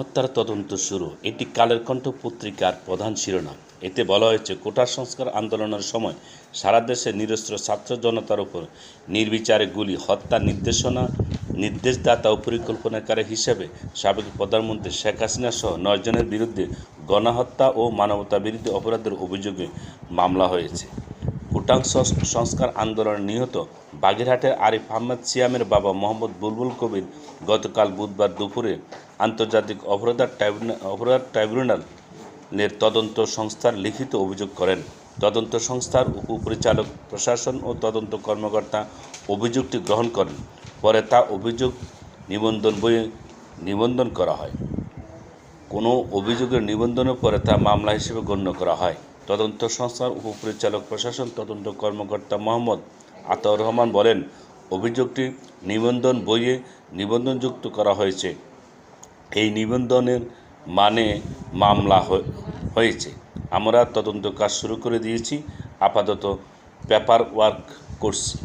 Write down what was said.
গণহত্যার তদন্ত শুরু। এটি কালের কণ্ঠ পত্রিকার প্রধান শিরোনাম। এতে বলা হয়েছে, কোটা সংস্কার আন্দোলনের সময় সারা দেশে নিরস্ত্র ছাত্র জনতার উপর নির্বিচারে গুলি হত্যার নির্দেশনা, নির্দেশদাতা ও পরিকল্পনাকারী হিসেবে সাবেক প্রধানমন্ত্রী শেখ হাসিনা সহ নয় জনের বিরুদ্ধে গণহত্যা ও মানবতা বিরোধী অপরাধের অভিযোগে মামলা হয়েছে। কোটাং সংস- সংস্কার আন্দোলনে নিহত বাগেরহাটের আরিফ আহমেদ সিয়ামের বাবা মোহাম্মদ বুলবুল কবির গতকাল বুধবার দুপুরে আন্তর্জাতিক অপরাধ ট্রাইব্যুনাল অপরাধ ট্রাইব্যুনালের তদন্ত সংস্থার লিখিত অভিযোগ করেন। তদন্ত সংস্থার উপপরিচালক, প্রশাসন ও তদন্ত কর্মকর্তা অভিযোগটি গ্রহণ করেন। পরে তা অভিযোগ নিবন্ধন বইয়ে নিবন্ধন করা হয়। কোনো অভিযোগের নিবন্ধনের পরে তা মামলা হিসেবে গণ্য করা হয়। তদন্ত সংস্থার উপপরিচালক, প্রশাসন, তদন্ত কর্মকর্তা মোহাম্মদ আতাউর রহমান বলেন, অভিযোগটি নিবন্ধন বইয়ে নিবন্ধনযুক্ত করা হয়েছে। এই নিবন্ধনের মানে মামলা হয়ে- হয়েছে। আমরা তদন্ত কাজ শুরু করে দিয়েছি, আপাতত পেপার ওয়ার্ক করছি।